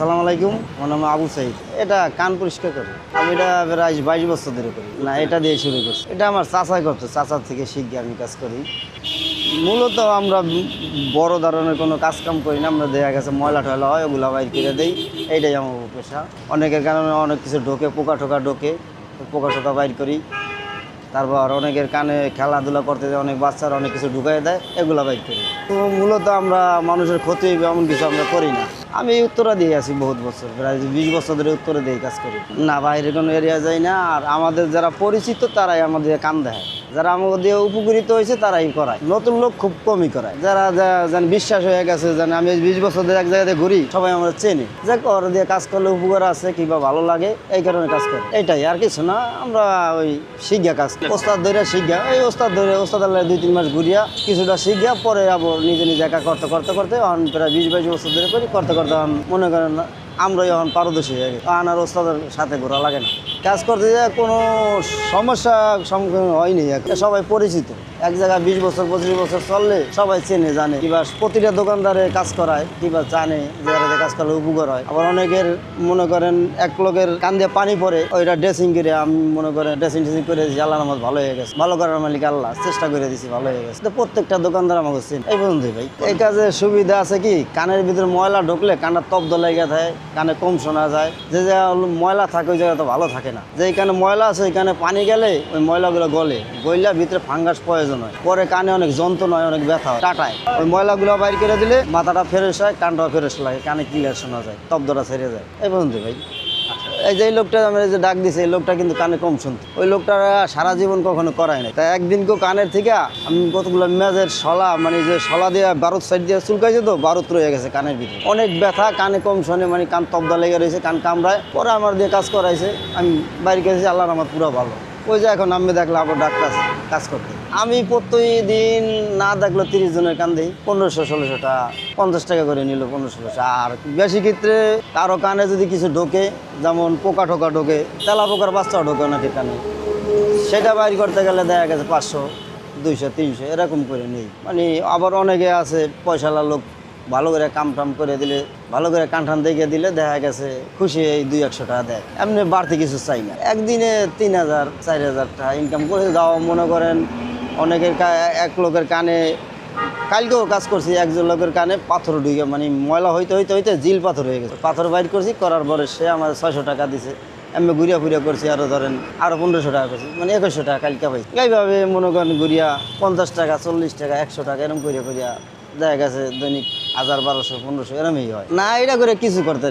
আসসালামু আলাইকুম, আমার নাম আবু সাইদ। এটা কান পরিষ্কার করি আমি এটা প্রায় বাইশ বছর ধরে করি। না, এটা দিয়ে শুরু করছি। এটা আমার চাচাই করতো চাচার থেকে শিখে আমি কাজ করি। মূলত আমরা বড় ধরনের কোনো কাজ কাম করি না, আমরা দেখা গেছে ময়লা টয়লা হয়, ওগুলো বাইর করে দেই। এইটাই আমার পেশা। অনেকের কারণে অনেক কিছু ঢোকে, পোকা টোকা ঢোকে, পোকা টোকা বাইর করি। তারপর অনেকের কানে খেলাধুলা করতে যায়, অনেক বাচ্চারা অনেক কিছু ঢুকাই দেয়, এগুলো বাইর করি। তো মূলত আমরা মানুষের ক্ষতি এমন কিছু আমরা করি না। আমি উত্তরা দিয়ে আছি বহুত বছর, প্রায় বিশ বছর ধরে উত্তরে দিয়ে কাজ করি। না বাইরে কোনো এরিয়া যাই না, আর আমাদের যারা পরিচিত তারাই আমাদের কান দেয়। যারা আমাদের উপকৃত হয়েছে তারাই করায়। নতুন লোক খুব কমই করায়। যারা যেন বিশ্বাস হয়ে গেছে, যেন আমি বিশ বছর ধরে এক জায়গাতে ঘুরি, সবাই আমরা চেনি। যে ওর দিয়ে কাজ করলে উপকার আছে কিংবা ভালো লাগে, এই কারণে কাজ করে। এটাই, আর কিছু না, আমরা ওই শিক্ষা কাজ করি। ওস্তাদ ধরে শিখা এই ওস্তাদ ধরে ওস্তাদ আল্লাহ দুই তিন মাস ঘুরিয়া কিছুটা শিখা পরে আবার নিজে নিজে একা করতে করতে করতে প্রায় বিশ বাইশ বছর ধরে করি করতে করতে এখন মনে করেন না আমরা এখন পারদর্শী হয়ে গেছি। আর ওস্তাদের সাথে ঘোরা লাগে না। কাজ করতে যায় কোনো সমস্যা সম্মুখীন হয়নি। সবাই পরিচিত। এক জায়গায় বিশ বছর, পঁচিশ বছর চললে সবাই চেনে, জানে। কিবা প্রতিটা দোকানদারে কাজ করায়, কিবা জানে যে কাজ করলে উপকার হয়। আবার অনেকের মনে করেন এক লোকের কান দিয়ে পানি পরে ওইটা ড্রেসিং করে আমি মনে করেন ড্রেসিং টেসিং করে দিয়েছি আল্লাহ আমার ভালো হয়ে গেছে। ভালো করার মালিক আল্লাহ, চেষ্টা করে দিয়েছি, ভালো হয়ে গেছে। তো প্রত্যেকটা দোকানদার আমাকে চেনে। এই পর্যন্তই ভাই। এই কাজে সুবিধা আছে কি? কানের ভিতরে ময়লা ঢুকলে কানটা তব্দ লেগে থাকে কানে কম শোনা যায়। যে জায়গা ময়লা থাকে, ওই জায়গা তো ভালো থাকে না। যে এখানে ময়লা আছে এখানে পানি গেলে ওই ময়লাগুলো গলে। গলার ভিতরে ফাঙ্গাস প্রয়োজন হয়। পরে কানে অনেক যন্ত্রণা হয়, অনেক ব্যথা হয়, টাটায়। ওই ময়লাগুলো বাইর করে দিলে মাথাটা ফ্রেশ হয়, কানটাও ফ্রেশ লাগে, কানে ক্লিয়ার শোনা যায় তব্দটা ছেড়ে যায়। এই পর্যন্ত ভাই। এই যে লোকটা আমরা যে ডাক দিছে, এই লোকটা কিন্তু কানে কম শুনতো। ওই লোকটা সারা জীবন কখনো করায় নাই। তাই একদিন কেউ কানের থেকে আমি কতগুলো মেজের শলা মানে যে শলা দিয়ে বারুদ সাইড দিয়ে চুলকাইছে তো, বারুদ রয়ে গেছে কানের ভিতরে। অনেক ব্যথা, কানে কম শোনে মানে কান তবদা লেগে রয়েছে, কান কামড়ায়। পরে আমার দিয়ে কাজ করাইছে, আমি বাইরে গেছি, আল্লাহর আমার পুরো ভালো। ওই যে এখন আমি দেখলে আবার ডাক্তার কাজ করতে। আমি প্রতিদিন না দেখল তিরিশ জনের কান দিই, পনেরোশো ষোলোশো টাকা পঞ্চাশ টাকা করে নিল পনেরো ষোলোশো। আর বেশি ক্ষেত্রে কারও কানে যদি কিছু ঢোকে, যেমন পোকা টোকা ঢোকে, তেলা পোকার বাচ্চাও ঢোকে অনেকের কানে। সেটা বাইর করতে গেলে দেখা গেছে পাঁচশো, দুইশো, তিনশো, এরকম করে নেই। মানে আবার অনেকে আছে পয়সালা লোক ভালো করে কাম টাম করে দিলে, ভালো করে কান টান দেখে দিলে দেখা গেছে খুশি এই দুই একশো টাকা দেয়। এমনি বাড়তি কিছু চাই না। একদিনে তিন হাজার, চার হাজার টাকা ইনকাম করে যাও, মনে করেন অনেকের এক লোকের কানে, কালকেও কাজ করছি, একজন লোকের কানে পাথর ঢুকে মানে ময়লা হইতে হইতে হইতে জিল পাথর হয়ে গেছে। পাথর বাইর করছি, করার পরে সে আমার ছয়শো টাকা দিছে। আমি ঘুরিয়া ফুরিয়া করছি আরও ধরেন আরও পনেরোশো টাকা করছি মানে একুশশো টাকা কালকে পাই। এইভাবে মনে করেন ঘুরিয়া পঞ্চাশ টাকা, চল্লিশ টাকা, একশো টাকা এরকম করিয়া করিয়া দেখা গেছে দৈনিক হাজার বারোশো পনেরোশো এরমই হয়। না এটা করে কিছু করতে